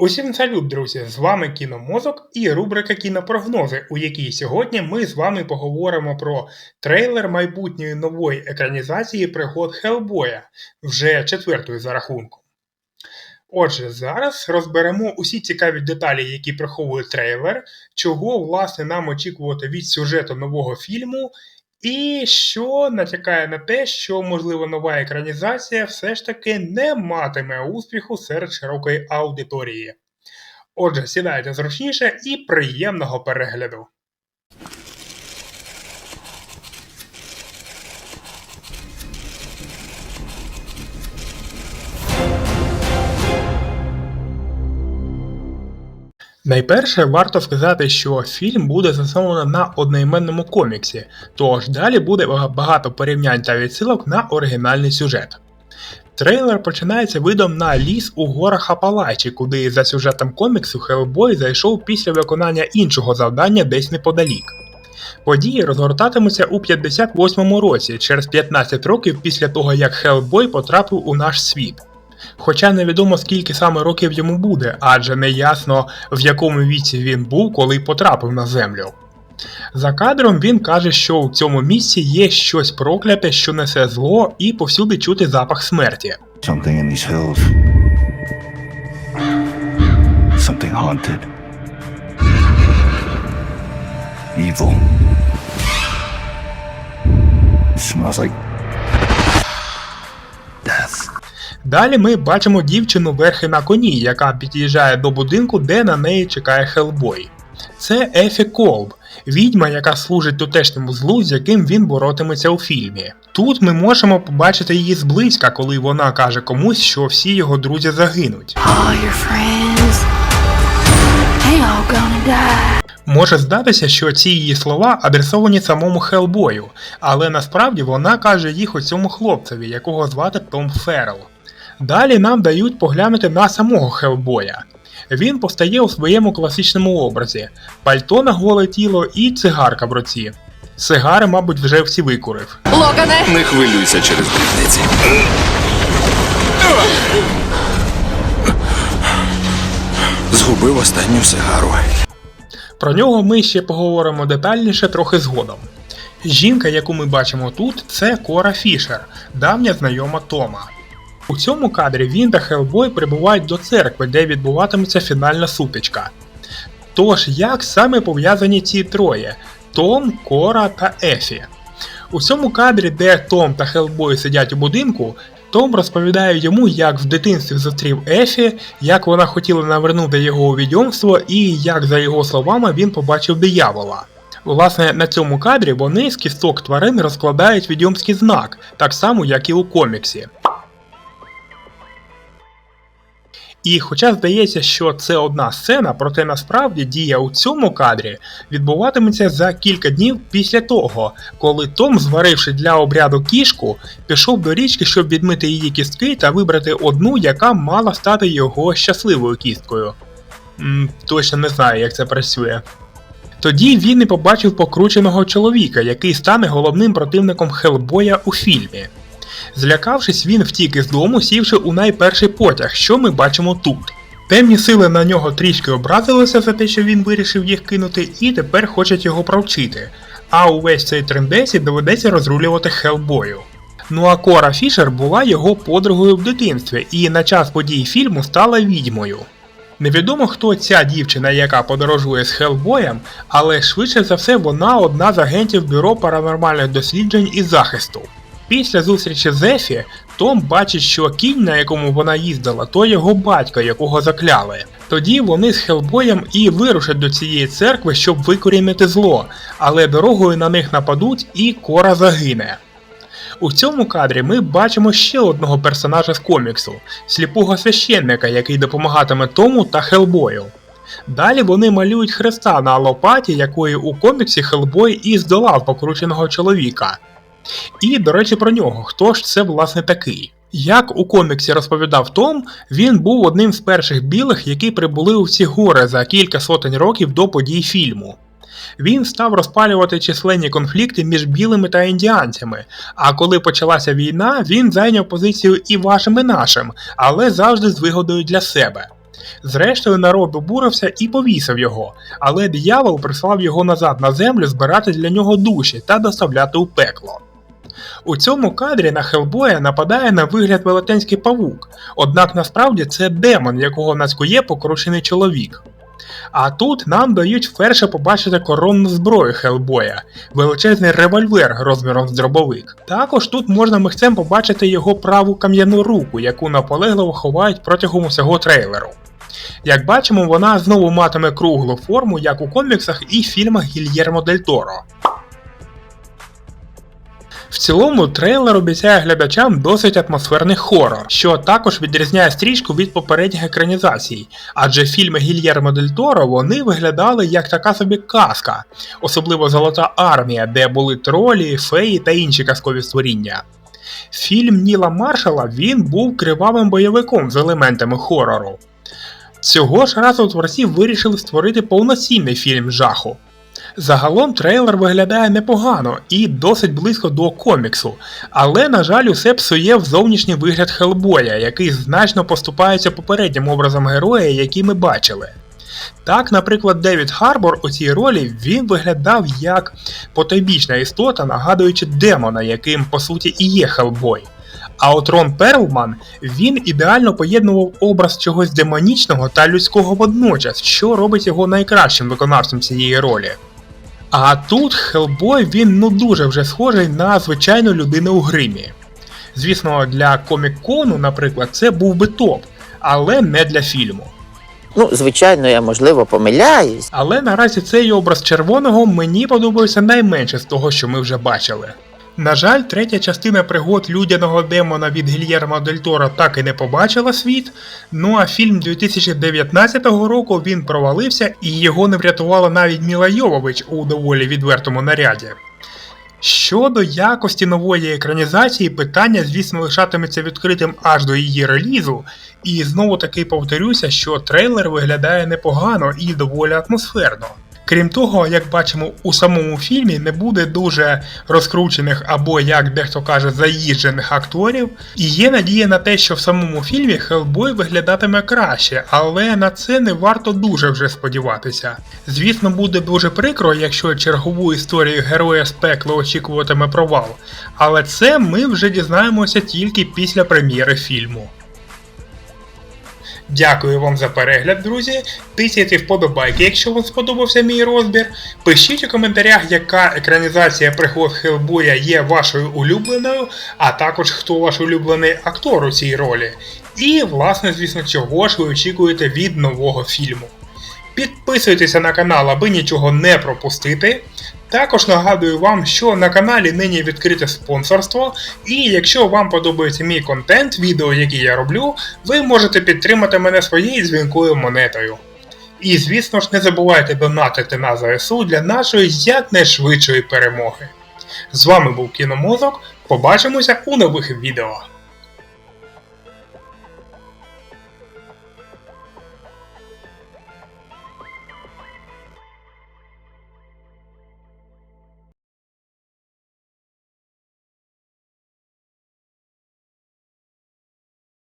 Усім салют, друзі! З вами Кіномозок і рубрика Кінопрогнози, у якій сьогодні ми з вами поговоримо про трейлер майбутньої нової екранізації пригод Хелбоя, вже четвертої за рахунком. Отже, зараз розберемо усі цікаві деталі, які приховує трейлер, чого власне нам очікувати від сюжету нового фільму, і що натякає на те, що можливо нова екранізація все ж таки не матиме успіху серед широкої аудиторії. Отже, сідайте зручніше і приємного перегляду. Найперше варто сказати, що фільм буде засновано на одноіменному коміксі, тож далі буде багато порівнянь та відсилок на оригінальний сюжет. Трейлер починається видом на ліс у горах Апалачі, куди за сюжетом коміксу Хелбой зайшов після виконання іншого завдання десь неподалік. Події розгортатимуться у 58-му році, через 15 років після того, як Хелбой потрапив у наш світ. Хоча невідомо скільки саме років йому буде, адже не ясно в якому віці він був, коли потрапив на землю. За кадром він каже, що у цьому місці є щось прокляте, що несе зло, і повсюди чути запах смерті. Something in these hills. Something haunted. Evil. smells like Далі ми бачимо дівчину верхи на коні, яка під'їжджає до будинку, де на неї чекає Хелбой. Це Ефі Колб, відьма, яка служить тутешньому злу, з яким він боротиметься у фільмі. Тут ми можемо побачити її зблизька, коли вона каже комусь, що всі його друзі загинуть. All your friends, they all gonna die. Може здатися, що ці її слова адресовані самому Хелбою, але насправді вона каже їх у цьому хлопцеві, якого звати Том Феррел. Далі нам дають поглянути на самого Хелбоя. Він постає у своєму класичному образі: пальто на голе тіло і цигарка в руці. Сигари, мабуть, вже всі викурив. Логане! Не хвилюйся через дрібниці. Згубив останню сигару. Про нього ми ще поговоримо детальніше трохи згодом. Жінка, яку ми бачимо тут, це Кора Фішер, давня знайома Тома. У цьому кадрі він та Хелбой прибувають до церкви, де відбуватиметься фінальна сутичка. Тож, як саме пов'язані ці троє Том, Кора та Ефі? У цьому кадрі, де Том та Хелбой сидять у будинку, Том розповідає йому, як в дитинстві зустрів Ефі, як вона хотіла навернути його у відьомство і як, за його словами, він побачив диявола. Власне, на цьому кадрі вони з кісток тварин розкладають відьомський знак, так само, як і у коміксі. І хоча здається, що це одна сцена, проте насправді дія у цьому кадрі відбуватиметься за кілька днів після того, коли Том, зваривши для обряду кішку, пішов до річки, щоб відмити її кістки та вибрати одну, яка мала стати його щасливою кісткою. М, точно не знаю, як це працює. Тоді він і побачив покрученого чоловіка, який стане головним противником Хелбоя у фільмі. Злякавшись, він втік із дому, сівши у найперший потяг, що ми бачимо тут. Темні сили на нього трішки образилися за те, що він вирішив їх кинути, і тепер хочуть його провчити. А увесь цей трендесі доведеться розрулювати Хелбою. Ну а Кора Фішер була його подругою в дитинстві і на час подій фільму стала відьмою. Невідомо хто ця дівчина, яка подорожує з Хелбоєм, але швидше за все вона одна з агентів Бюро паранормальних досліджень і захисту. Після зустрічі з Ефі, Том бачить, що кінь, на якому вона їздила, то його батько, якого закляли. Тоді вони з Хелбоєм і вирушать до цієї церкви, щоб викорінити зло, але дорогою на них нападуть і Кора загине. У цьому кадрі ми бачимо ще одного персонажа з коміксу сліпого священника, який допомагатиме Тому та Хелбою. Далі вони малюють хреста на лопаті, якої у коміксі Хелбой і здолав покрученого чоловіка. І, до речі, про нього, хто ж це власне такий? Як у коміксі розповідав Том, він був одним з перших білих, які прибули у ці гори за кілька сотень років до подій фільму. Він став розпалювати численні конфлікти між білими та індіанцями. А коли почалася війна, він зайняв позицію і вашим, і нашим, але завжди з вигодою для себе. Зрештою, народ обурився і повісив його, але диявол прислав його назад на землю збирати для нього душі та доставляти у пекло. У цьому кадрі на Хелбоя нападає на вигляд велетенський павук, однак насправді це демон, якого нацькує покручений чоловік. А тут нам дають вперше побачити коронну зброю Хелбоя величезний револьвер розміром з дробовик. Також тут можна михцем побачити його праву кам'яну руку, яку наполегливо ховають протягом усього трейлеру. Як бачимо, вона знову матиме круглу форму, як у коміксах і фільмах Гільєрмо Дель Торо. В цілому трейлер обіцяє глядачам досить атмосферний хорор, що також відрізняє стрічку від попередніх екранізацій, адже фільми Гільєрмо Дель Торо вони виглядали як така собі казка, особливо Золота армія, де були тролі, феї та інші казкові створіння. Фільм Ніла Маршала він був кривавим бойовиком з елементами хорору. Цього ж разу творці вирішили створити повноцінний фільм жаху. Загалом трейлер виглядає непогано і досить близько до коміксу, але, на жаль, усе псує в зовнішній вигляд Хелбоя, який значно поступається попереднім образом героя, який ми бачили. Так, наприклад, Девід Харбор у цій ролі він виглядав як потойбічна істота, нагадуючи демона, яким по суті і є Хелбой. А от Рон Перлман він ідеально поєднував образ чогось демонічного та людського водночас, що робить його найкращим виконавцем цієї ролі. А тут Хелбой він ну дуже вже схожий на звичайну людину у гримі. Звісно, для комік-кону, наприклад, це був би топ, але не для фільму. Ну, звичайно, я можливо помиляюсь. Але наразі цей образ червоного мені подобається найменше з того, що ми вже бачили. На жаль, третя частина пригод людяного демона від Гільєрмо Дель Торо так і не побачила світ. Ну а фільм 2019 року він провалився і його не врятувала навіть Міла Йовович у доволі відвертому наряді. Щодо якості нової екранізації, питання, звісно, лишатиметься відкритим аж до її релізу, і знову таки повторюся, що трейлер виглядає непогано і доволі атмосферно. Крім того, як бачимо, у самому фільмі не буде дуже розкручених або, як дехто каже, заїжджених акторів, і є надія на те, що в самому фільмі Хелбой виглядатиме краще, але на це не варто дуже вже сподіватися. Звісно, буде дуже прикро, якщо чергову історію героя з пекла очікуватиме провал, але це ми вже дізнаємося тільки після прем'єри фільму. Дякую вам за перегляд, друзі. Тисяйте вподобайки, якщо вам сподобався мій розбір. Пишіть у коментарях, яка екранізація пригод Хелбоя є вашою улюбленою, а також хто ваш улюблений актор у цій ролі. І, власне, звісно, чого ж ви очікуєте від нового фільму. Підписуйтеся на канал, аби нічого не пропустити. Також нагадую вам, що на каналі нині відкрите спонсорство, і якщо вам подобається мій контент, відео, які я роблю, ви можете підтримати мене своєю дзвінкою монетою. І звісно ж не забувайте донатити на ЗСУ для нашої якнайшвидшої перемоги. З вами був Кіномозок, побачимося у нових відео.